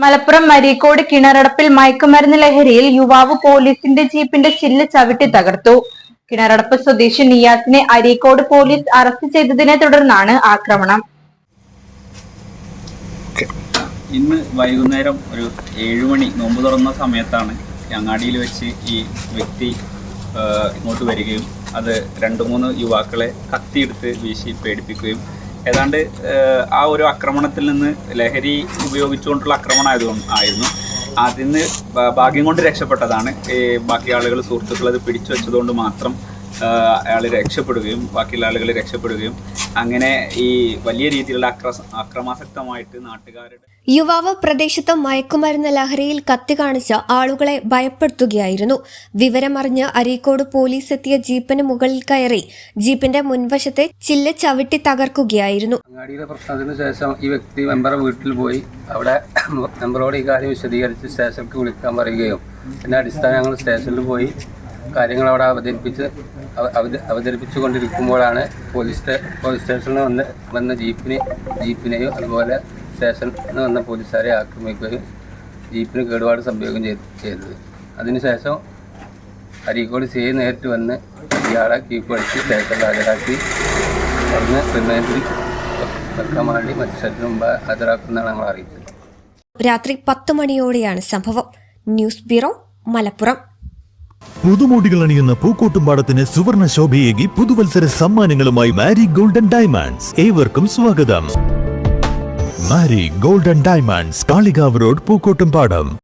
Malappuram Mareekode കിണറടപ്പിൽ മയക്കുമരുന്ന് ലഹരിയിൽ യുവാവ് പോലീസിന്റെ ജീപ്പിന്റെ ചില്ല് ചവിട്ടി തകർത്തു. കിണറടപ്പ് സ്വദേശി നിയാസിനെ അരീക്കോട് പോലീസ് അറസ്റ്റ് ചെയ്തതിനെ തുടർന്നാണ് ആക്രമണം. ഇന്ന് വൈകുന്നേരം ഒരു ഏഴുമണി നോമ്പ് തുറന്ന സമയത്താണ് അങ്ങാടിയിൽ വെച്ച് ഈ വ്യക്തി ഇങ്ങോട്ട് വരികയും അത് രണ്ട് മൂന്ന് യുവാക്കളെ കത്തിയെടുത്ത് വീശി പേടിപ്പിക്കുകയും ഏതാണ്ട് ആ, ഒരു ആക്രമണത്തിൽ നിന്ന് ലഹരി ഉപയോഗിച്ചുകൊണ്ടുള്ള ആക്രമണമായതുകൊണ്ട് ആയിരുന്നു. അതിന് നിന്ന് ഭാഗ്യം കൊണ്ട് രക്ഷപ്പെട്ടതാണ്. ഈ ബാക്കി ആളുകൾ സുഹൃത്തുക്കൾ അത് പിടിച്ചു വെച്ചതുകൊണ്ട് മാത്രം അയാൾ രക്ഷപ്പെടുകയും ബാക്കിയുള്ള ആളുകൾ രക്ഷപ്പെടുകയും അങ്ങനെ ഈ വലിയ രീതിയിലുള്ള അക്ര അക്രമാസക്തമായിട്ട് നാട്ടുകാരുടെ യുവാവ് പ്രദേശത്ത് മയക്കുമരുന്ന് ലഹരിയിൽ കത്തി കാണിച്ച് ആളുകളെ ഭയപ്പെടുത്തുകയായിരുന്നു. വിവരമറിഞ്ഞ് അരീക്കോട് പോലീസ് എത്തിയ ജീപ്പിന് മുകളിൽ കയറി ജീപ്പിന്റെ മുൻവശത്തെ ചില്ല് ചവിട്ടി തകർക്കുകയായിരുന്നു. അങ്ങാടിയിലെ പ്രശ്നത്തിന് ശേഷം ഈ വ്യക്തി മെമ്പറെ വീട്ടിൽ പോയി. അവിടെ മെമ്പറോട് ഈ കാര്യം വിശദീകരിച്ച് സ്റ്റേഷനിലേക്ക് വിളിക്കാൻ പറയുകയും. പിന്നെ അടിസ്ഥാനം ഞങ്ങൾ സ്റ്റേഷനിൽ പോയി. കാര്യങ്ങൾ അവിടെ അവതരിപ്പിച്ച് അവതരിപ്പിച്ചുകൊണ്ടിരിക്കുമ്പോഴാണ് അവത- അവതരിപ്പിച്ചു കൊണ്ടിരിക്കുമ്പോഴാണ് പോലീസ് പോലീസ് സ്റ്റേഷനിൽ വന്ന് വന്ന ജീപ്പിനെ ജീപ്പിനെയും അതുപോലെ സ്റ്റേഷനിൽ വന്ന പോലീസുകാരെ ആക്രമിക്കുകയും ജീപ്പിന് കേടുപാട് സംഭവിക്കുകയും ചെയ്ത് ചെയ്തത്. അതിനുശേഷം അരീക്കോട് സി ഐ നേരിട്ട് വന്ന് ഇയാളെ കീപ്പടിച്ച് സ്റ്റേഷനിൽ ഹാജരാക്കി. അവിടുന്ന് റിമാൻഡിൽ വെക്കാൻ വേണ്ടി മജിസ്ട്രേറ്റിന് മുമ്പ് ഹാജരാക്കുന്നതാണ് ഞങ്ങൾ അറിയിച്ചത്. രാത്രി പത്ത് മണിയോടെയാണ് സംഭവം. News bureau Malappuram. പുതുമോടികൾ അണിയുന്ന പൂക്കോട്ടുംപാടത്തിന് സുവർണ ശോഭയേകി പുതുവത്സര സമ്മാനങ്ങളുമായി മാരി ഗോൾഡൻ ഡയമണ്ട്സ്. ഏവർക്കും സ്വാഗതം. Mari golden diamonds Kalikavu road Pookkottumpadam.